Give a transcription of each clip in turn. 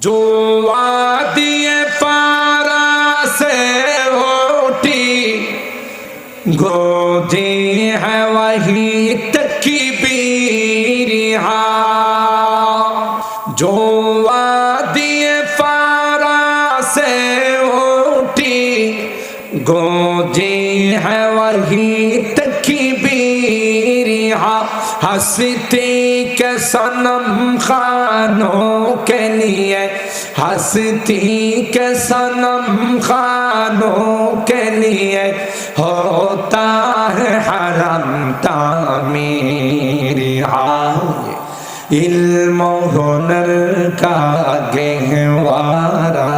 جو وادی پارا سے ہوٹی گودی ہے وہی تکی بیریہا جو وادی پارا سے ہوٹی گودی ہے وہی تکی بیریہا ہستی के सनम खानों के लिए हस्ती के सनम खानों के लिए होता है हरम तामीर इल्म हुनर का गहवारा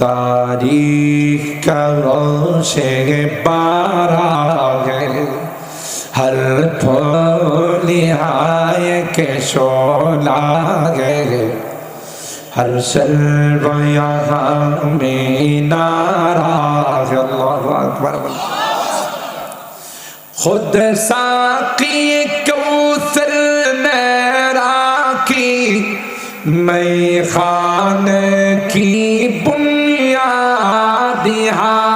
तारीख करो से बारा ہر پھولی آئے کے شولا گئے ہر سلو یہاں میں ناراض اللہ اکبر خود ساقی کوثر میرا کی میں خان کی بنیادی ہاں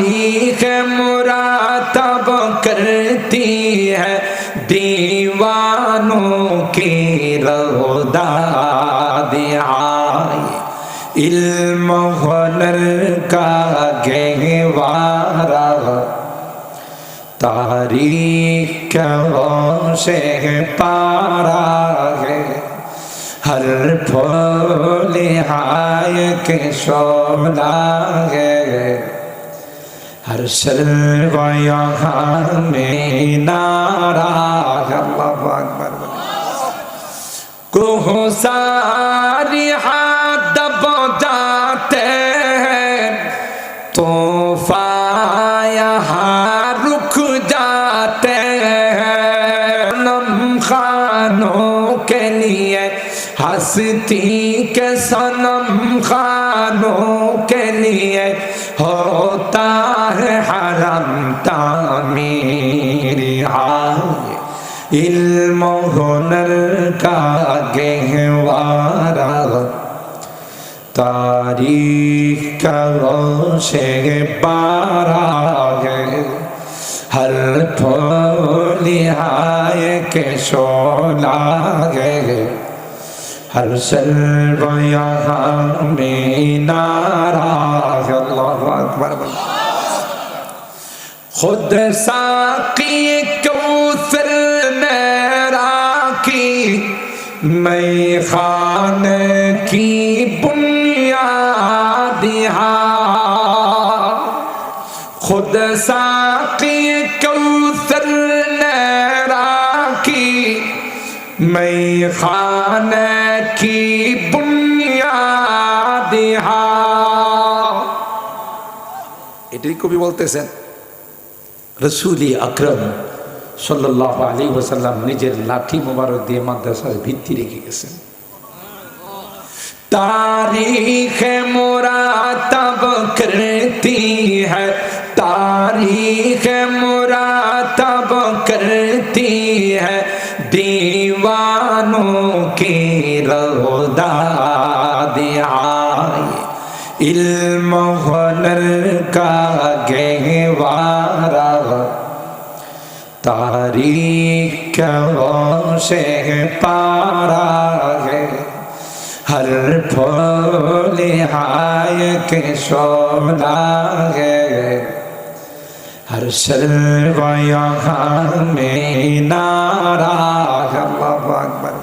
तारीख मुरातब करती है दीवानों की रौदादियाई इल्म हुनर का गहवारा तारीख से पारा है हर फूल हाय के सोना है ہر شرویہ میں نارا کو ساری ہاتھ دب جاتے ہیں تو فا رک جاتے ہیں نم خانوں کے لیے ہستی کے سنم خانوں کے لیے ہوتا ہے حرم تعمیر آئے علم و ہنر کا گہوارا تاریخ کا روشے بارہ ہے ہر پھول آئے کے شولا گئے سلو بیا میں نارا اللہ ساقی خد میرا کی میں خان کی بنیاد ہاں۔ خود ساقی کوثر میرا کی میں خان কি বুনিয়াদিহা এটাই কবি বলতেছেন রসুলি আক্রম সাল্লাহ আলী ওসাল্লাম নিজের লাঠি মোবারক দিয়ে মাদ্রাসার ভিত্তি রেখে গেছেন তারিখে মোরা علم ہنر کا گہوارا تاریخ کیوں سے پارا ہے ہر پھول ہائے کے سونا ہے ہر سلوا یہاں میں نارا ہے اللہ اکبر